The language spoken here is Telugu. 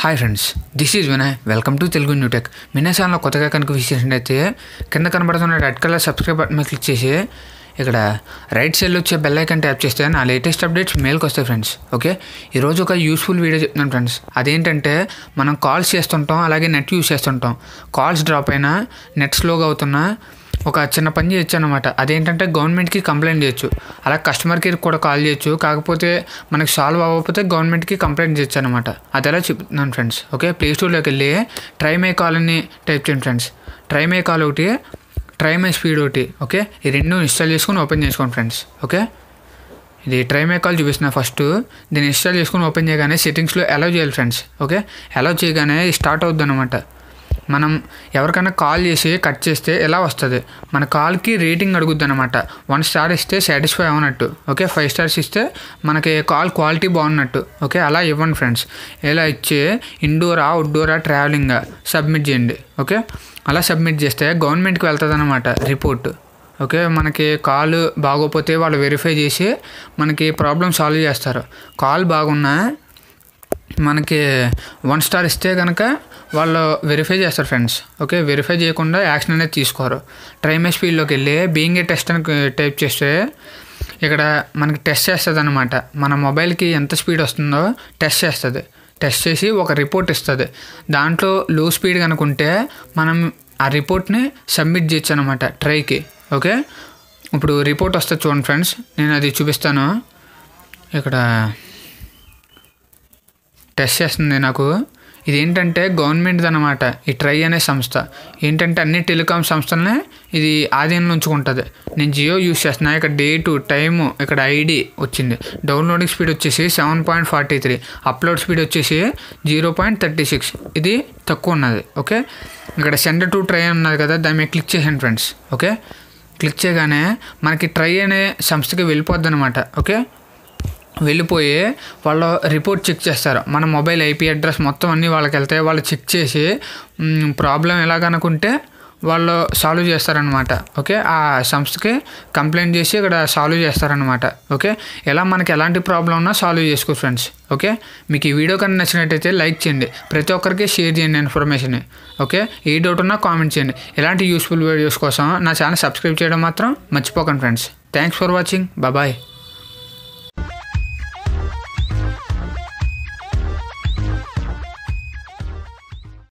Hi friends this is Vinay welcome to Telugu new tech Minna ఛానల్లో కొత్తగా కనుక విషయించినట్టయితే కింద కనబడుతున్న రెడ్ కలర్ సబ్స్క్రైబ్ బటన్ మీద క్లిక్ చేసి ఇక్కడ రైట్ సైడ్లో వచ్చే బెల్ ఐకన్ ట్యాప్ చేస్తే నా లేటెస్ట్ అప్డేట్స్ మెయిల్కి వస్తాయి ఫ్రెండ్స్ ఓకే ఈరోజు ఒక యూస్ఫుల్ వీడియో చెప్తున్నాను ఫ్రెండ్స్ అదేంటంటే మనం కాల్స్ చేస్తుంటాం అలాగే నెట్ యూస్ చేస్తుంటాం. కాల్స్ డ్రాప్ అయినా నెట్ స్లోగా అవుతున్నా ఒక చిన్న పని చేయొచ్చు అనమాట అదేంటంటే గవర్నమెంట్కి కంప్లైంట్ చేయొచ్చు. అలా కస్టమర్ కేర్కి కూడా కాల్ చేయొచ్చు. కాకపోతే మనకి సాల్వ్ అవ్వకపోతే గవర్నమెంట్కి కంప్లైంట్ చేయొచ్చు అనమాట అది ఎలా చెప్తున్నాను ఫ్రెండ్స్ ఓకే? ప్లే స్టోర్లోకి వెళ్ళి ట్రై మే కాల్ అని టైప్ చేయండి ఫ్రెండ్స్ ట్రై మే కాల్ ఒకటి ట్రై మై స్పీడ్ ఒకటి ఓకే? ఈ రెండు ఇన్స్టాల్ చేసుకొని ఓపెన్ చేసుకోండి ఫ్రెండ్స్ ఓకే? ఇది ట్రై మై కాల్ చూపిస్తున్నా ఫస్ట్ దీన్ని ఇన్స్టాల్ చేసుకొని ఓపెన్ చేయగానే సెట్టింగ్స్లో అలౌ చేయాలి ఫ్రెండ్స్ ఓకే? అలౌ చేయగానే స్టార్ట్ అవుద్ది అనమాట మనం ఎవరికైనా కాల్ చేసి కట్ చేస్తే ఎలా వస్తుంది? మన కాల్కి రేటింగ్ అడుగుద్ది అనమాట వన్ స్టార్ ఇస్తే సాటిస్ఫై అవ్వనట్టు ఓకే? ఫైవ్ స్టార్స్ ఇస్తే మనకి కాల్ క్వాలిటీ బాగున్నట్టు ఓకే? అలా ఇవ్వండి ఫ్రెండ్స్. ఇలా ఇచ్చి? ఇండోరా అవుట్డోరా ట్రావెలింగ్ సబ్మిట్ చేయండి ఓకే? అలా సబ్మిట్ చేస్తే గవర్నమెంట్కి వెళ్తుంది అనమాట రిపోర్ట్ ఓకే? మనకి కాల్ బాగోపోతే వాళ్ళు వెరిఫై చేసి మనకి ప్రాబ్లమ్ సాల్వ్ చేస్తారు. కాల్ బాగున్నా మనకి వన్ స్టార్ ఇస్తే కనుక వాళ్ళు వెరిఫై చేస్తారు ఫ్రెండ్స్ ఓకే వెరిఫై చేయకుండా యాక్షన్ అనేది తీసుకోరు. ట్రైమే స్పీడ్లోకి వెళ్ళి బీయింగ్ ఏ టెస్ట్ అని టైప్ చేస్తే ఇక్కడ మనకి టెస్ట్ చేస్తుంది అనమాట మన మొబైల్కి ఎంత స్పీడ్ వస్తుందో టెస్ట్ చేస్తుంది. టెస్ట్ చేసి ఒక రిపోర్ట్ ఇస్తుంది. దాంట్లో లో స్పీడ్ కనుకుంటే మనం ఆ రిపోర్ట్ని సబ్మిట్ చేయొచ్చు అనమాట ట్రైకి ఓకే ఇప్పుడు రిపోర్ట్ వస్తుంది చూడండి ఫ్రెండ్స్ నేను అది చూపిస్తాను. ఇక్కడ టెస్ట్ చేస్తుంది నాకు. ఇది ఏంటంటే గవర్నమెంట్ది అనమాట ఈ ట్రై అనే సంస్థ. ఏంటంటే అన్ని టెలికాం సంస్థలనే ఇది ఆధీనంలో ఉంచుకుంటుంది. నేను జియో యూస్ చేస్తున్నా. ఇక్కడ డేటు టైము ఇక్కడ ఐడి వచ్చింది. డౌన్లోడింగ్ స్పీడ్ వచ్చేసి seven point forty three. Upload speed వచ్చేసి జీరో పాయింట్ థర్టీ సిక్స్. ఇది తక్కువ ఉన్నది. ఓకే? ఇక్కడ సెండ్ టు ట్రై ఉన్నది కదా దాని మీద క్లిక్ చేసాను ఫ్రెండ్స్. ఓకే? క్లిక్ చేయగానే మనకి ట్రై అనే సంస్థకి వెళ్ళిపోద్ది అనమాట ఓకే? వెళ్ళిపోయి వాళ్ళు రిపోర్ట్ చెక్ చేస్తారు. మన మొబైల్ ఐపీ అడ్రస్ మొత్తం అన్నీ వాళ్ళకి వెళ్తాయి వాళ్ళు చెక్ చేసి ప్రాబ్లం ఎలాగనుకుంటే వాళ్ళు సాల్వ్ చేస్తారనమాట ఓకే? ఆ సంస్థకి కంప్లైంట్ చేసి ఇక్కడ సాల్వ్ చేస్తారనమాట ఓకే? ఎలా మనకి ఎలాంటి ప్రాబ్లం ఉన్నా సాల్వ్ చేసుకో ఫ్రెండ్స్. ఓకే? మీకు ఈ వీడియో కన్నా నచ్చినట్టయితే లైక్ చేయండి. ప్రతి ఒక్కరికి షేర్ చేయండి ఇన్ఫర్మేషన్ ఓకే? ఏ డౌట్ ఉన్నా కామెంట్ చేయండి. ఎలాంటి యూస్ఫుల్ వీడియోస్ కోసం నా ఛానల్ సబ్స్క్రైబ్ చేయడం మాత్రం మర్చిపోకండి friends. Thanks for watching. Bye.